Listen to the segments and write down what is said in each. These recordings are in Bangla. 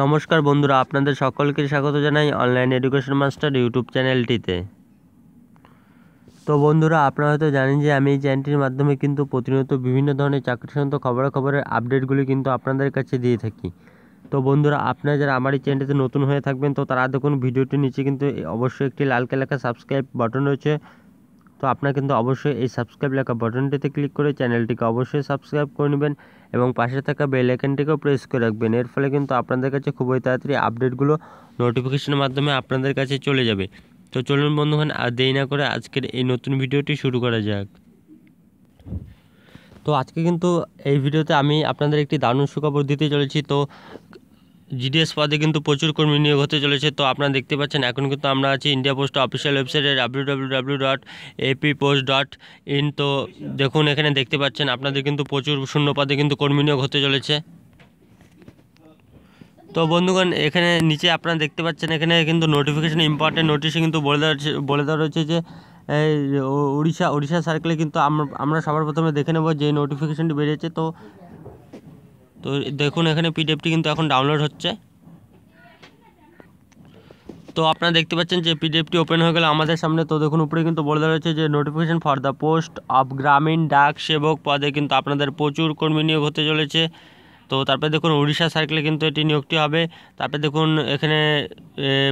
নমস্কার বন্ধুরা, আপনাদের সকলকে স্বাগত জানাই অনলাইন এডুকেশন মাস্টার ইউটিউব চ্যানেলটিতে তো বন্ধুরা, আপনারা হয়তো জানেন যে আমি এই চ্যানেলটির মাধ্যমে কিন্তু প্রতিনিয়ত বিভিন্ন ধরনের চাকরি সংক্রান্ত খবরাখবরের আপডেটগুলি কিন্তু আপনাদের কাছে দিয়ে থাকি। তো বন্ধুরা, আপনারা যারা আমার এই চ্যানেলটিতে নতুন হয়ে থাকবেন, তো তারা দেখুন, ভিডিওটির নিচে কিন্তু অবশ্যই একটি লাল লেখা সাবস্ক্রাইব বাটন রয়েছে। তো আপনারা কিন্তু অবশ্যই এই সাবস্ক্রাইব লেখা বাটনটিতে ক্লিক করে চ্যানেলটিকে অবশ্যই সাবস্ক্রাইব করে নেবেন এবং পাশে থাকা বেল আইকনটিকেও প্রেস করে রাখবেন। এর ফলে কিন্তু আপনাদের কাছে খুবই তাড়াতাড়ি আপডেটগুলো নোটিফিকেশনের মাধ্যমে আপনাদের কাছে চলে যাবে। তো চলুন বন্ধুগণ, আর দেরি না করে আজকের এই নতুন ভিডিওটি শুরু করা যাক। তো আজকে কিন্তু এই ভিডিওতে আমি আপনাদের একটি দারুণ সুখবর দিতে চলেছি। তো জিডিএস পদে কিন্তু প্রচুর কর্মী নিয়োগ হতে চলেছে। তো আপনারা দেখতে পাচ্ছেন, এখন কিন্তু আমরা আছি ইন্ডিয়া পোস্ট অফিসিয়াল ওয়েবসাইটে W W W dot AP post dot in তো দেখুন, এখানে দেখতে পাচ্ছেন, আপনাদের কিন্তু প্রচুর শূন্য পদে কিন্তু কর্মী নিয়োগ হতে চলেছে। তো বন্ধুগণ, এখানে নিচে আপনারা দেখতে পাচ্ছেন, এখানে কিন্তু নোটিফিকেশান ইম্পর্টেন্ট নোটিশে কিন্তু বলে দেওয়া বলে দেওয়া রয়েছে যে উড়িষ্যা উড়িষ্যা সার্কেলে কিন্তু আমরা সবার প্রথমে দেখে নেব যে নোটিফিকেশানটি বেরিয়েছে। তো তো দেখুন, এখানে পিডিএফটি কিন্তু এখন ডাউনলোড হচ্ছে। তো আপনারা দেখতে পাচ্ছেন যে পিডিএফটি ওপেন হয়ে গেলে আমাদের সামনে। তো দেখুন, উপরে কিন্তু বলে দেওয়া রয়েছে যে notification for the post of Gramin Dak Sevak পদে কিন্তু আপনাদের প্রচুর কর্মী নিয়োগ হতে চলেছে। তো তারপরে দেখুন উড়িষ্যা সার্কেলে কিন্তু এটি নিয়োগটি হবে। তারপরে দেখুন এখানে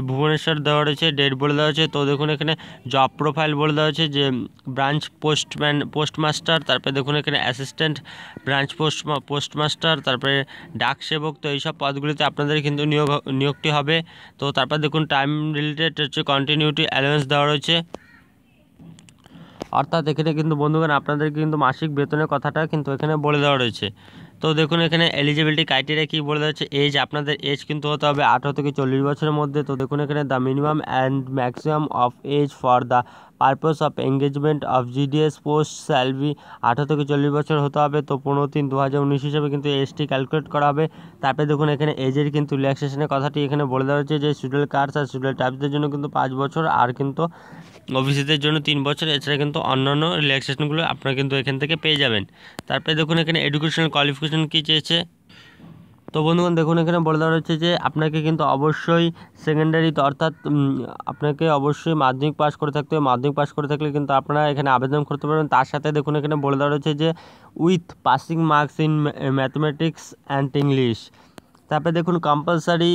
ভুবনেশ্বর দেওয়া রয়েছে ডেট বলে দেওয়া হয়েছে। তো দেখুন এখানে জব প্রোফাইল বলে দেওয়া হয়েছে যে ব্রাঞ্চ পোস্টম্যান পোস্টমাস্টার তারপরে দেখুন এখানে অ্যাসিস্ট্যান্ট ব্রাঞ্চ পোস্ট পোস্টমাস্টার তারপরে ডাক সেবক, তো এইসব পদগুলিতে আপনাদের কিন্তু নিয়োগ নিয়োগটি হবে। তো তারপর দেখুন টাইম রিলেটেড হচ্ছে কন্টিনিউটি অ্যালাউন্স দেওয়া রয়েছে। অর্থাৎ এখানে কিন্তু বন্ধুগণ, আপনাদের কিন্তু মাসিক বেতনের কথাটা কিন্তু এখানে বলে দেওয়া রয়েছে। তো দেখুন, এখানে এলিজিবিলিটি ক্রাইটেরিয়া কী বলে যাচ্ছে এজ আপনাদের এজ কিন্তু হতে হবে আঠারো থেকে চল্লিশ বছরের মধ্যে। তো দেখুন, এখানে the minimum and maximum of age for the purpose of engagement of GDS post স্যালভি আঠারো থেকে চল্লিশ বছর হতে হবে, তো পনেরো তিন দু হাজার উনিশ হিসাবে কিন্তু এসটি ক্যালকুলেট করা হবে। তারপরে দেখুন এখানে এজের কিন্তু রিল্যাক্সেশনের কথাটি এখানে বলে দেওয়া হচ্ছে যে স্টুডেন্ট কার্ডস আর স্টুডেন্ট টাইপসদের জন্য কিন্তু পাঁচ বছর আর কিন্তু অফিসেদের জন্য তিন বছর। এছাড়া কিন্তু অন্যান্য রিল্যাক্সেশনগুলো আপনারা কিন্তু এখান থেকে পেয়ে যাবেন। তারপরে দেখুন এখানে এডুকেশনাল কোয়ালিফিকেশন কী চেয়েছে? তো বন্ধুগণ, দেখুন, এখানে বলে দেওয়া হচ্ছে যে আপনাকে কিন্তু অবশ্যই সেকেন্ডারিতে অর্থাৎ আপনাকে অবশ্যই মাধ্যমিক পাস করে থাকতে হবে। মাধ্যমিক পাস করে থাকলে কিন্তু আপনারা এখানে আবেদন করতে পারবেন। তার সাথে দেখুন, এখানে বলে দেওয়া রয়েছে যে with passing marks in mathematics and English তারপরে দেখুন compulsory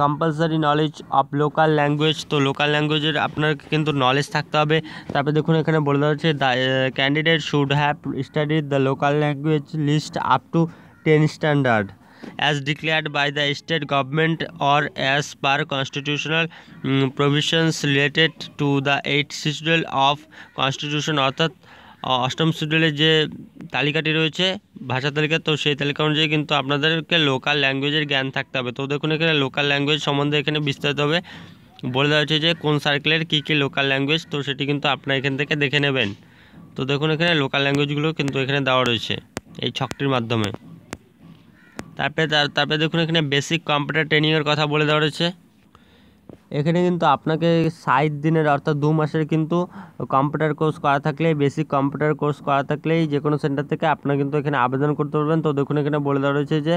compulsory knowledge of local language তো লোকাল ল্যাঙ্গুয়েজের আপনার কিন্তু নলেজ থাকতে হবে। তারপরে দেখুন, এখানে বলে দেওয়া হচ্ছে the candidate should have studied the local language least up to ten standard as declared by the state government or as per constitutional um, provisions related to the eighth schedule of constitution অর্থাৎ অষ্টম শিডিউলের যে তালিকাটি রয়েছে ভাষা তালিকা তো সেই তালিকা অনুযায়ী কিন্তু আপনাদেরকে লোকাল ল্যাঙ্গুয়েজের জ্ঞান থাকতে হবে। তো দেখুন এখানে লোকাল ল্যাঙ্গুয়েজ সম্বন্ধে এখানে বিস্তারিত হবে বলে দেওয়া হচ্ছে যে কোন সার্কেলের কী কী লোকাল ল্যাঙ্গুয়েজ তো সেটি কিন্তু আপনার এখান থেকে দেখে নেবেন। তো দেখুন এখানে লোকাল ল্যাঙ্গুয়েজগুলো কিন্তু এখানে দেওয়া রয়েছে এই ছকটির মাধ্যমে। তারপরে তারপরে দেখুন এখানে বেসিক কম্পিউটার ট্রেনিংয়ের কথা বলে দেওয়া রয়েছে। এখানে কিন্তু আপনাকে ষাট দিনের অর্থাৎ দু মাসের কিন্তু কম্পিউটার কোর্স করা থাকলে বেসিক কম্পিউটার কোর্স করা থাকলেই যে কোনো সেন্টার থেকে আপনারা কিন্তু এখানে আবেদন করতে পারবেন। তো দেখুন এখানে বলে দেওয়া রয়েছে যে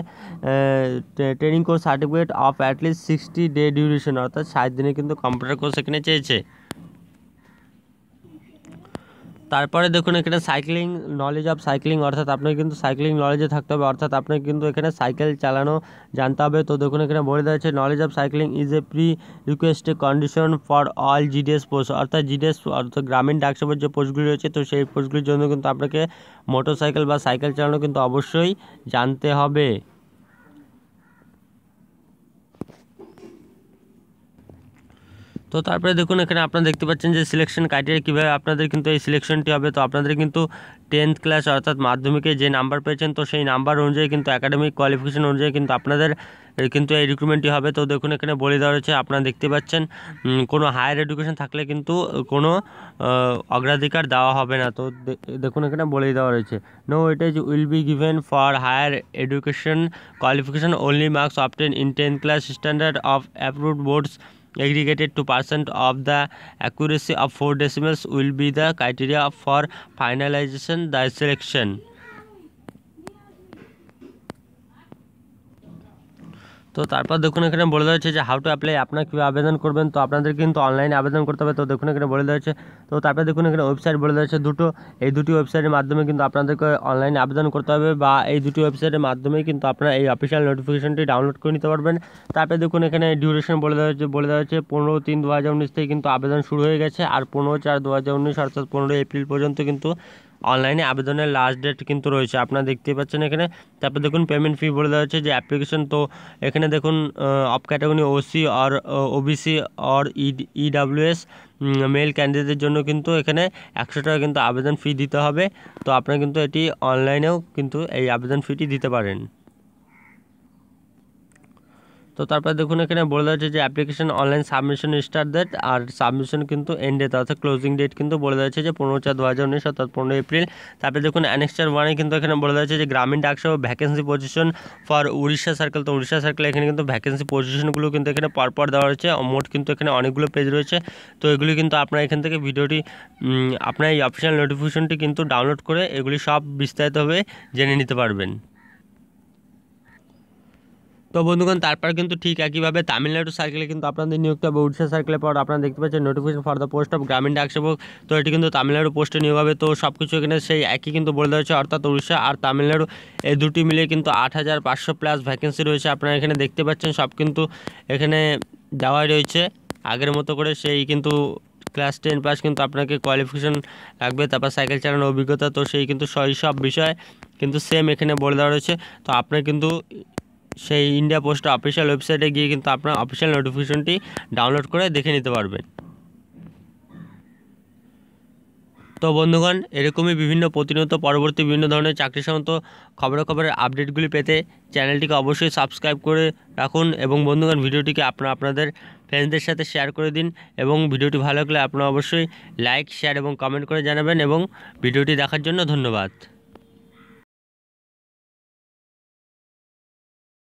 training course certificate of at least sixty day duration অর্থাৎ ষাট দিনের কিন্তু কম্পিউটার কোর্স এখানে চেয়েছে। তারপরে দেখুন, এখানে সাইক্লিং নলেজ অফ সাইক্লিং অর্থাৎ আপনাকে কিন্তু সাইক্লিং নলেজে থাকতে হবে, অর্থাৎ আপনাকে কিন্তু এখানে সাইকেল চালানো জানতে হবে। তো দেখুন, এখানে বলে দেওয়া হচ্ছে knowledge of cycling is a prerequisite condition for all GDS post অর্থাৎ জিডিএস অর্থাৎ গ্রামীণ ডাকসেবার যে পোস্টগুলি রয়েছে, তো সেই পোস্টগুলির জন্য কিন্তু আপনাকে মোটর সাইকেল বা সাইকেল চালানো কিন্তু অবশ্যই জানতে হবে। তো তারপরে দেখুন, এখানে আপনারা দেখতে পাচ্ছেন যে সিলেকশন ক্রাইটেরিয়া কীভাবে আপনাদের কিন্তু এই সিলেকশনটি হবে। তো আপনাদের কিন্তু টেন্থ ক্লাস অর্থাৎ মাধ্যমিকে যে নাম্বার পেয়েছেন, তো সেই নাম্বার অনুযায়ী কিন্তু একাডেমিক কোয়ালিফিকেশন অনুযায়ী কিন্তু আপনাদের কিন্তু এই রিক্রুটমেন্টটি হবে। তো দেখুন, এখানে বলে দেওয়া রয়েছে, আপনারা দেখতে পাচ্ছেন কোনো হায়ার এডুকেশন থাকলে কিন্তু কোনো অগ্রাধিকার দেওয়া হবে না। তো দেখুন, এখানে বলে দেওয়া রয়েছে no it is will be given for higher education qualification only marks obtain in tenth class standard of approved boards aggregated to percent of the accuracy of four decimals will be the criteria for finalization the selection তো তারপর দেখুন এখানে বলে দেওয়া হচ্ছে যে হাউ টু অ্যাপ্লাই আপনার কীভাবে আবেদন করবেন? তো আপনাদের কিন্তু অনলাইনে আবেদন করতে হবে। তো দেখুন এখানে বলে দেওয়া তো তারপরে দেখুন এখানে ওয়েবসাইট বলে দেওয়া হচ্ছে দুটো। এই দুটি ওয়েবসাইটের মাধ্যমে কিন্তু আপনাদেরকে অনলাইনে আবেদন করতে হবে বা এই দুটি ওয়েবসাইটের মাধ্যমেই কিন্তু আপনারা এই অফিসিয়াল নোটিফিকেশনটি ডাউনলোড করে নিতে পারবেন। তারপরে দেখুন এখানে ডিউরেশন বলে দেওয়া হচ্ছে বলে দেওয়া হচ্ছে পনেরো তিন দু হাজার উনিশ থেকে কিন্তু আবেদন শুরু হয়ে গেছে। আর পনেরো চার দু হাজার উনিশ, অর্থাৎ পনেরো এপ্রিল পর্যন্ত কিন্তু অনলাইনে আবেদনের লাস্ট ডেট কিন্তু রয়েছে। আপনারা দেখতেই পাচ্ছেন এখানে। তারপর দেখুন পেমেন্ট ফি বলে দেওয়া হচ্ছে যে অ্যাপ্লিকেশন তো এখানে দেখুন অফ ক্যাটাগরি ওসি আর ওবিসি আর ইডাব্লিউএস মেল ক্যান্ডিডেটের জন্য কিন্তু এখানে একশো টাকা কিন্তু আবেদন ফি দিতে হবে। তো আপনারা কিন্তু এটি অনলাইনেও কিন্তু এই আবেদন ফিটি দিতে পারেন। তো তারপর দেখুন এখানে বলে দেওয়া হচ্ছে যে application online submission start date আর সাবমিশন কিন্তু এন্ড ডেট অর্থাৎ ক্লোজিং ডেট কিন্তু বলে দেওয়া যে পনেরো চার দু হাজার উনিশ, অর্থাৎ পনেরো এপ্রিল। তারপরে দেখুন অ্যানেক্সটার ওয়ানে কিন্তু এখানে বলে দেওয়া হচ্ছে যে গ্রামীণ ডাকসহ vacancy position for Orissa circle তো উড়িষ্যা সার্কেল এখানে কিন্তু ভ্যাকেন্সি পজিশনগুলো কিন্তু এখানে পরপর দেওয়া রয়েছে মোট কিন্তু এখানে অনেকগুলো পেজ রয়েছে। তো এগুলি কিন্তু আপনার এখান থেকে ভিডিওটি আপনার এই অফিসিয়াল নোটিফিকেশনটি কিন্তু ডাউনলোড করে এগুলি সব বিস্তারিতভাবে জেনে নিতে পারবেন। তো বন্ধুগণ, তারপর কিন্তু ঠিক একইভাবে তামিলনাড়ু সার্কেলে কিন্তু আপনাদের নিয়োগ হবে উড়িষ্যা সার্কেলের পর আপনারা দেখতে পাচ্ছেন notification for the post of Gramin Dak Sevak তো এটি কিন্তু তামিলনাড়ু পোস্টে নিয়োগ হবে। তো সব কিছু এখানে সেই একই কিন্তু বলে দেওয়া হয়েছে, অর্থাৎ উড়িষ্যা আর তামিলনাড়ু। এই দুটি মিলে কিন্তু আট হাজার পাঁচশো প্লাস ভ্যাকেন্সি রয়েছে। আপনারা এখানে দেখতে পাচ্ছেন সব কিন্তু এখানে দেওয়াই রয়েছে। আগের মতো করে সেই কিন্তু ক্লাস টেন পাস কিন্তু আপনাকে কোয়ালিফিকেশন লাগবে, তারপর সাইকেল চালানোর অভিজ্ঞতা। তো সেই কিন্তু সব বিষয় কিন্তু সেম এখানে বলে দেওয়া রয়েছে। তো আপনার কিন্তু সেই ইন্ডিয়া পোস্ট অফিসিয়াল ওয়েবসাইটে গিয়ে কিন্তু আপনার অফিসিয়াল নোটিফিকেশনটি ডাউনলোড করে দেখে নিতে পারবেন। তো বন্ধুগণ, এরকমই বিভিন্ন প্রতিনিয়ত পরবর্তী বিভিন্ন ধরনের চাকরি সংক্রান্ত খবরের আপডেটগুলি পেতে চ্যানেলটিকে অবশ্যই সাবস্ক্রাইব করে রাখুন এবং বন্ধুগণ, ভিডিওটিকে আপনারা আপনাদের ফ্রেন্ডদের সাথে শেয়ার করে দিন এবং ভিডিওটি ভালো লাগলে আপনারা অবশ্যই লাইক শেয়ার এবং কমেন্ট করে জানাবেন এবং ভিডিওটি দেখার জন্য ধন্যবাদ।